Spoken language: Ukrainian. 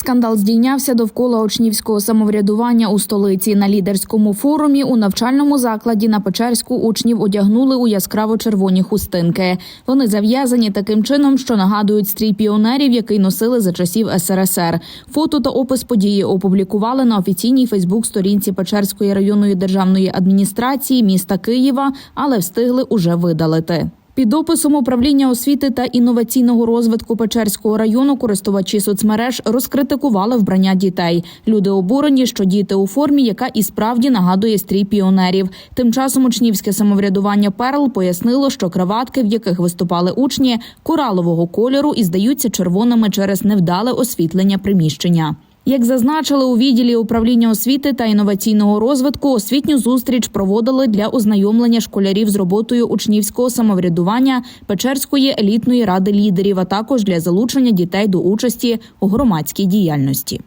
Скандал здійнявся довкола учнівського самоврядування у столиці. На лідерському форумі у навчальному закладі на Печерську учнів одягнули у яскраво червоні хустинки. Вони зав'язані таким чином, що нагадують стрій піонерів, який носили за часів СРСР. Фото та опис події опублікували на офіційній Фейсбук-сторінці Печерської районної державної адміністрації міста Києва, але встигли уже видалити. Під описом управління освіти та інноваційного розвитку Печерського району користувачі соцмереж розкритикували вбрання дітей. Люди обурені, що діти у формі, яка і справді нагадує стрій піонерів. Тим часом учнівське самоврядування Перл пояснило, що краватки, в яких виступали учні, коралового кольору і здаються червоними через невдале освітлення приміщення. Як зазначили у відділі управління освіти та інноваційного розвитку, освітню зустріч проводили для ознайомлення школярів з роботою учнівського самоврядування Печерської елітної ради лідерів, а також для залучення дітей до участі у громадській діяльності.